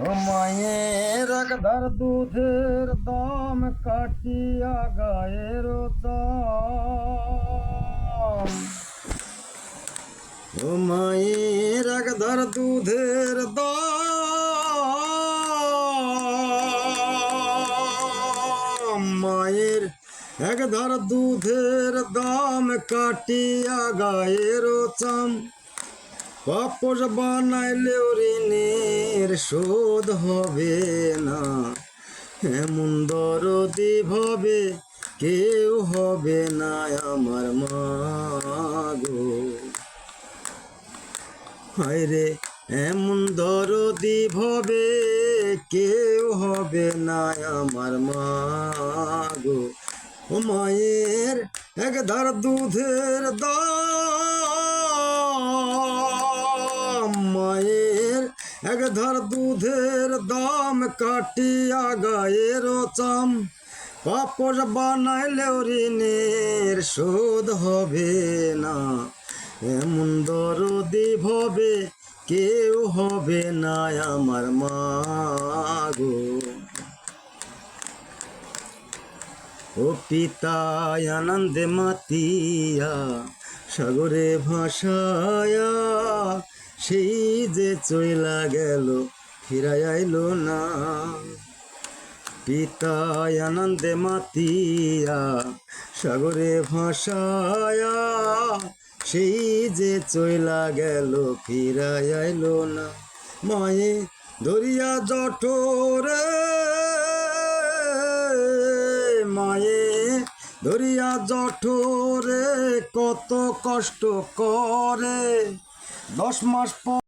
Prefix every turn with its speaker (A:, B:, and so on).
A: মায়ের একধার দুধের দাম কাটিয়া গায়ের দাম। মায়ের একধার দুধের দাম। মায়ের একধার দুধের দাম কাটিয়া গায়ের চাম পাপস বানাইলেও ঋণের শোধ হবে না। এমন দরদি ভাবে কেউ হবে না আমার মাগো হায়রে, এমন দরদি ভাবে কেউ হবে না আমার মাগো ও মায়ের এক ধার দুধের দাম মায়ের এক ধর দুধের দাম কাটিয়া গায়ের চাম। পাপড় বানাইলেও ঋণের শোধ হবে না। এমন দরদি ভবে কেউ হবে না আমার মাগো ও পিতা আনন্দে মাতিয়া সাগরে ভাসায়া সেই যে চইলা গেল, ফিরাই না। পিতা আনন্দে মাতিয়া, সাগরে ভাসায়া, সেই যে চইলা গেল, ফিরাই আইলো না। মায়ে ধরিয়া জঠরে, মায়ে ধরিয়া জঠরে, কত কষ্ট করে দশ মাস পর